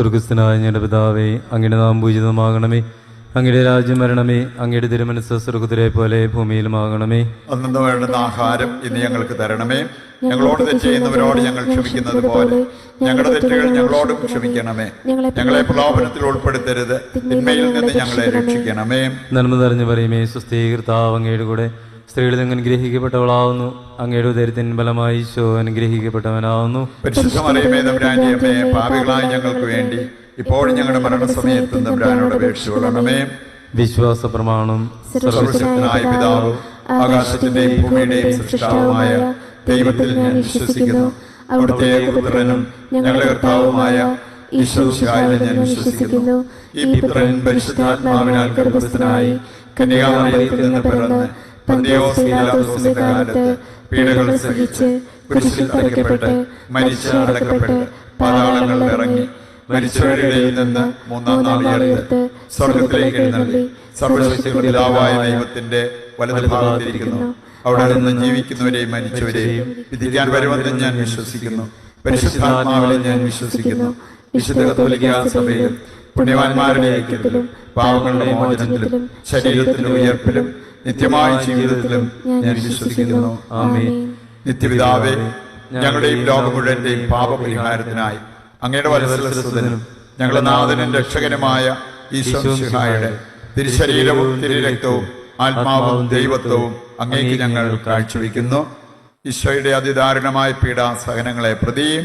സ്വർഗസ്ഥനായ ഞങ്ങളുടെ പിതാവേ അങ്ങയുടെ നാം പൂജിതമാകണമേ. അങ്ങയുടെ രാജ്യം വരണമേ. അങ്ങയുടെ തിരുമനസ് സ്വർഗത്തിലെ പോലെ ഭൂമിയിലുമാകണമേ. അന്നു വേണ്ടുന്ന ആഹാരം ഇന്ന് ഞങ്ങൾക്ക് തരണമേ. ഞങ്ങളോട് തെറ്റ് ചെയ്യുന്നവരോട് ഞങ്ങൾ ക്ഷമിക്കുന്നത് പോലെ. ഞങ്ങളുടെ തെറ്റുകൾ ഞങ്ങളോടും ക്ഷമിക്കണമേ. ഞങ്ങളെ പ്രലോഭനത്തിൽ ഉൾപ്പെടുത്തരുത്. തിന്മയിൽ നിന്ന് ഞങ്ങളെ രക്ഷിക്കണമേ. നന്മ നിറഞ്ഞു പറയുമേ സുസ്ഥീകൃതാവ് അങ്ങയുടെ കൂടെ. സ്ത്രീകളിൽ നിന്ന് അനുഗ്രഹിക്കപ്പെട്ടവളാവുന്നു. അങ്ങയുടെ ഉദരത്തിൻ ബലമായി ഈശോ അനുഗ്രഹിക്കപ്പെട്ടവനാവുന്നു. പാപികളായ ഞങ്ങൾക്ക് വേണ്ടി ഇപ്പോൾ ഞങ്ങളുടെ മരണസമയത്തും തമ്പുരാനോട് അപേക്ഷിച്ചുകൊള്ളണമേ. വിശ്വാസ പ്രമാണം സർവശക്തനായ പിതാവ് ആകാശത്തിന്റെയും ഭൂമിയുടെയും സൃഷ്ടാവുമായ ദൈവത്തിൽ ഞാൻ വിശ്വസിക്കുന്നു. അവിടുത്തെ പുത്രനും ഞങ്ങളുടെ കർത്താവുമായ ഈശ്വരശായ ഞാൻ വിശ്വസിക്കുന്നു. ഈ പുത്രൻ പരിശുദ്ധാത്മാവിനാൽ ഗർഭസ്ഥനായി കന്യാമറിയത്തിൽ നിന്ന് പിറന്ന് പന്തിയോസ് പീലാത്തോസിന്റെ കാലത്ത് പീഡകൾ സഹിച്ച് കുരിശിൽ തറയ്ക്കപ്പെട്ട് മരിച്ച് അടക്കപ്പെട്ട് പാതാളങ്ങളിൽ ഇറങ്ങി മരിച്ചവരുടെ നിന്ന് മൂന്നാം നാൾ ഉയർത്ത് സ്വർഗത്തിലേക്ക് എഴുന്നള്ളി സർവശക്തിയുടെ പിതാവായ ദൈവത്തിന്റെ വലത് ഭാഗത്തിരിക്കുന്നു അവിടെ നിന്ന് ജീവിക്കുന്നവരെയും മരിച്ചവരെയും വിധിക്കാൻ വരുമെന്ന് ഞാൻ വിശ്വസിക്കുന്നു. പരിശുദ്ധാത്മാവിനെ ഞാൻ വിശ്വസിക്കുന്നു. വിശുദ്ധ കത്തോലിക്ക സഭയിലും പുണ്യവാന്മാരുടെ ഐക്യത്തിലും പാവങ്ങളുടെ മോചനത്തിലും ശരീരത്തിന്റെ ഉയർപ്പിലും നിത്യമായ ജീവിതത്തിലും ഞാൻ വിശ്വസിക്കുന്നു. ആമേ നിത്യപിതാവേ ഞങ്ങളുടെയും ലോകം മുഴുവന്റെയും പാപപരിഹാരത്തിനായി അങ്ങയുടെ വത്സലസുതനും ഞങ്ങളുടെ നാഥനും രക്ഷകനുമായ ഈശ്വരയുടെ തിരുശരീരവും തിരുരക്തവും ആത്മാവും ദൈവത്വവും അങ്ങേക്ക് ഞങ്ങൾ കാഴ്ചവെക്കുന്നു. ഈശോയുടെ അതിദാരുണമായ പീഡാസഹനങ്ങളെ പ്രതിയും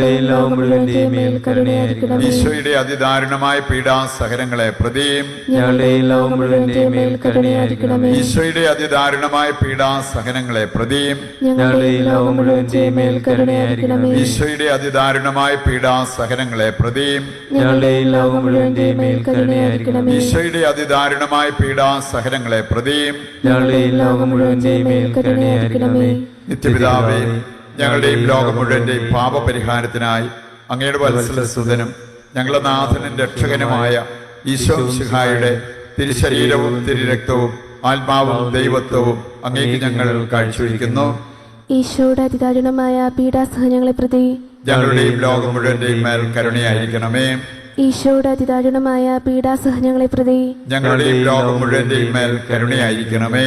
മുഴുവന്റെയും മേൽ ഈശോയുടെ അതിദാരുണമായ പീഡാസഹനങ്ങളെ പ്രതിയും മുഴുവന്റെയും മേൽ കരുണയായിരിക്കണമേ. ഈശോയുടെ അതിദാരുണമായ പീഡാസഹനങ്ങളെ പ്രതിയും മുഴുവന്റെയും മേൽ കരുണയായിരിക്കണമേ. ഈശോയുടെ അതിദാരുണമായ പീഡാസഹനങ്ങളെ പ്രതിയും മുഴുവന്റെയും മേൽ കരുണയായിരിക്കണമേ. ഈശോയുടെ അതിദാരുണമായ പീഡാസഹനങ്ങളെ പ്രതിയും മുഴുവന്റെയും മേൽ കരുണയായിരിക്കണമേ. നിത്യപിതാവേ ഞങ്ങളുടെയും ലോകം മുഴുവന്റെയും പാപപരിഹാരത്തിനായി അങ്ങയുടെ വത്സലസുതനും ഞങ്ങളുടെ നാഥനും രക്ഷകനുമായ ഈശോ സിഹായുടെ തിരുശരീരവും തിരുരക്തവും ആത്മാവും ദൈവത്വവും അങ്ങേക്ക് ഞങ്ങൾ കാഴ്ചവെക്കുന്നു. ഈശോയുടെ അതിദാരുണമായ പീഡാസഹനങ്ങളെ പ്രതി ഞങ്ങളുടെയും ലോകം മുഴുവന്റെയും മേൽ കരുണയായിരിക്കണമേ. ഈശോയുടെ അതിദാരുണമായ പീഡാസഹനങ്ങളെ പ്രതി ഞങ്ങളുടെയും ലോകം മുഴുവന്റെയും മേൽ കരുണയായിരിക്കണമേ.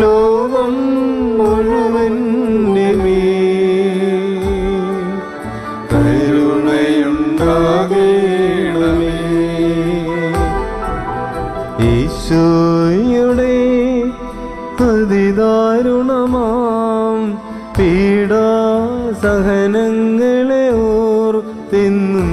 ലോകം മുഴുവൻ കരുണയുണ്ടാകേണമേ. ഈശോയുടെ സഹനങ്ങളെ ഓർ തിന്നും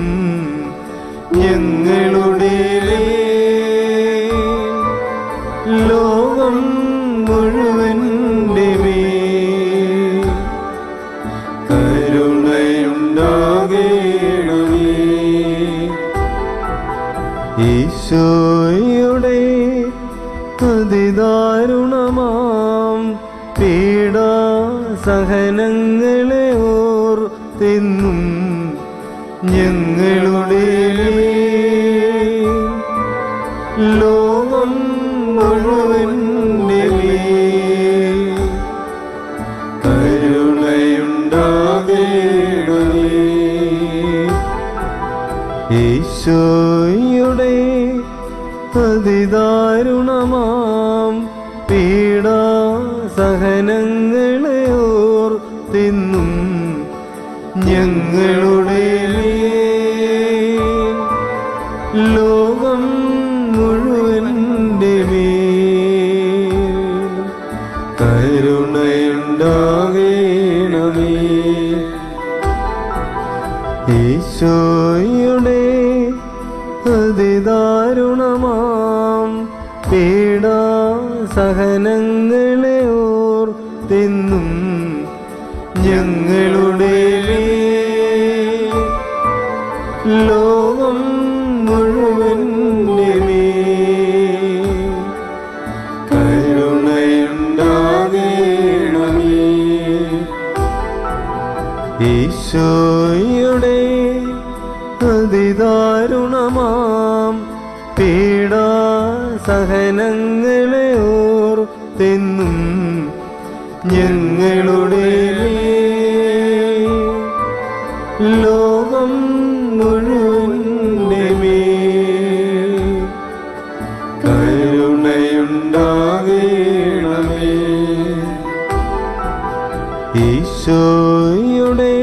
പീഡാ സഹനങ്ങളെ ഓർ തിന്നും ഞങ്ങളുടെ ലോകം മുഴുവൻ ഈശോയുടെ അതിദാരുണമാം പീഡാ സഹനങ്ങളെ ഓർ തിന്നും ഞങ്ങളുടെ ലോകം മുഴുവൻ കരുണയുണ്ടാകേണമേ. ഈശോയുടെ അതിദാരുണമാം പീഡാ സഹനങ്ങളെ ഞങ്ങളുടെ ലോകം മുഴുവൻ കരുണയുണ്ടാകേണമേ. ഈശോയുടെ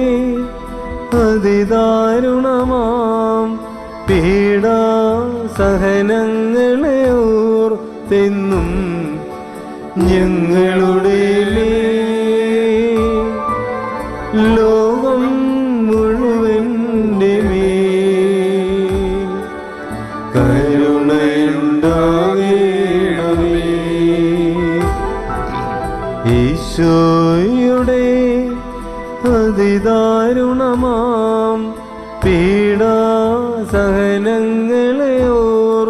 അതിദാരുണമാം പീഡാ സഹനങ്ങളെ ഓർ തിന്നും ഞങ്ങളുടെ അതിദാരുണമാം പീഡാസഹനങ്ങളെ സഹനങ്ങളെ ഓർ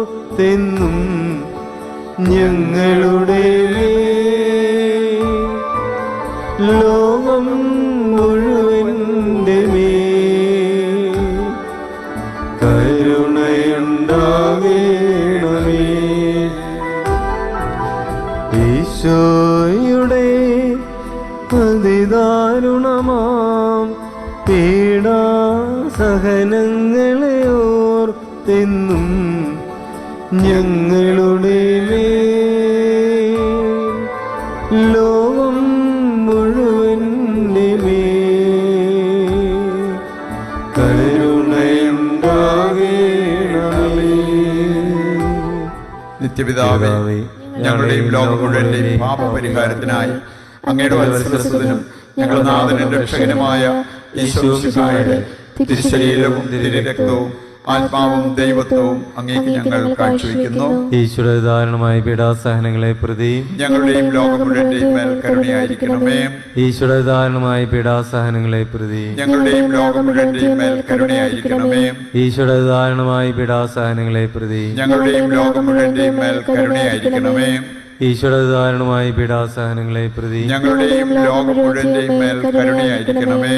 ഞങ്ങളുടെ ലോകം മുഴുവൻ കരുണയുണ്ടാകേണമേ. ഈശോയുടെ അതിദാരുണമാം. പീഡാ സഹനങ്ങളെ ഓർ തിന്നും ഞങ്ങളുടെ ലോകം മുഴുവൻ നിത്യപിതാവേ ഞങ്ങളുടെയും ലോകം മുഴുവന്റെയും പാപപരിഹാരത്തിനായി അങ്ങയുടെ വത്സരസ്വതനും ഞങ്ങളുടെ നാഥനും രക്ഷകനുമായ ഈശോയുടെ തിരുശരീരവും തിരുരക്തവും ആത്മാവും ദൈവത്വവും അങ്ങേക്ക് ഞങ്ങൾ കാഴ്ചവെക്കുന്നു. ഈശ്വര ധാരണമായ പീഡാസഹനങ്ങളെ പ്രതി ഞങ്ങളുടെയും ലോകം മുഴുവന്റെയും മേൽ കരുണയായിരിക്കണമേ. ഈശ്വര ധാരണമായ പീഡാസഹനങ്ങളെ പ്രതി ഞങ്ങളുടെയും ലോകം മുഴുവന്റെയും മേൽ കരുണയായിരിക്കണമേ. ഈശ്വര ധാരണമായ പീഡാസഹനങ്ങളെ പ്രതി ഞങ്ങളുടെയും ലോകം മുഴുവന്റെയും മേൽ കരുണയായിരിക്കണമേ. ഈശ്വര ധാരണമായ പീഡാസഹനങ്ങളെ പ്രതി ഞങ്ങളുടെയും ലോകം മുഴുവന്റെയും മേൽ കരുണയായിരിക്കണമേ.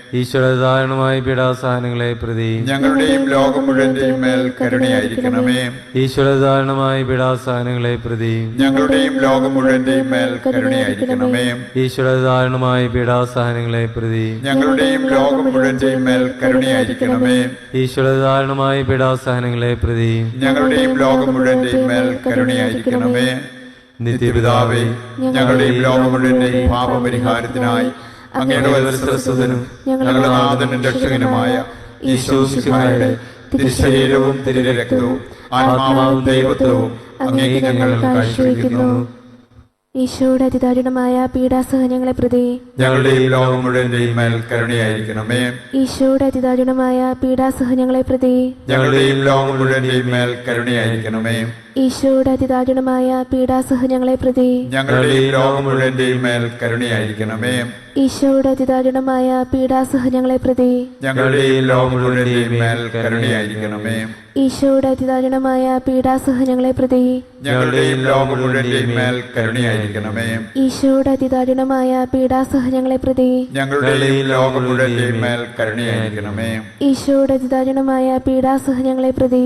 ഈശ്വരധാരണമായ പീഡാസഹനങ്ങളെ പ്രതി ഞങ്ങളുടെയും ലോകം മുഴുവന്റെയും മേൽ കരുണയായിരിക്കണമേ. ഈശ്വരധാരണമായ പീഡാസഹനങ്ങളെ പ്രതി ഞങ്ങളുടെയും ലോകം മുഴുവന്റെയും മേൽ കരുണയായിരിക്കണമേ. ഈശ്വരധാരണമായ പീഡാസഹനങ്ങളെ പ്രതി ഞങ്ങളുടെയും ലോകം മുഴുവന്റെയും മേൽ കരുണയായിരിക്കണമേ. ഈശ്വരധാരണമായ പീഡാസഹനങ്ങളെ പ്രതി ഞങ്ങളുടെയും ലോകം മുഴുവന്റെയും മേൽ കരുണയായിരിക്കണമേ. നിത്യപിതാവേ ഞങ്ങളുടെയും ലോകം മുഴുവന്റെയും പാപപരിഹാരത്തിനായി അങ്ങയുടെ വത്സരസ്വതനും ഞങ്ങളുടെ നാഥനും രക്ഷകനുമായ ഈശോ തിരുശരീരവും തിരുശരീരവും തിരുരക്തവും ആത്മാവും ദൈവത്വവും അങ്ങേക്ക് ഞങ്ങൾ കാഴ്ചവെക്കുന്നു. ഈശോയുടെ അതിദാരുണമായ പീഡാസഹനങ്ങളെ പ്രതി ഞങ്ങളുടെയും ലോകം മുഴുവന്റെയും മേൽ കരുണയായിരിക്കണമേ. ഈശോയുടെ അതിദാരുണമായ പീഡാസഹനങ്ങളെ പ്രതി ഞങ്ങളുടെയും ലോകം മുഴുവന്റെയും മേൽ കരുണയായിരിക്കണമേ. ഈശോയുടെ അതിദാരുണമായ പീഡാസഹനങ്ങളെ പ്രതി ഞങ്ങളുടെ ലോകം മുഴുവന്റെയും മേൽ കരുണയായിരിക്കണമേ. ഈശോയുടെ അതിദാരുണമായ പീഡാസഹനങ്ങളെ പ്രതി ഞങ്ങളുടെയും ലോകം മുഴുവന്റെയും മേൽ കരുണയായിരിക്കണമേ. ഈശോയുടെ അതിദാരുണമായ പീഡാസഹനങ്ങളെ പ്രതി ഞങ്ങളുടെയും ലോകം മുഴുവന്റെയും മേൽ കരുണയായിരിക്കണമേ. ഈശോയുടെ അതിദാരുണമായ പീഡാസഹനങ്ങളെ പ്രതി ഞങ്ങളുടെയും ലോകം മുഴുവന്റെയും മേൽ കരുണയായിരിക്കണമേ. ഈശോയുടെ അതിദാരുണമായ പീഡാസഹനങ്ങളെ പ്രതി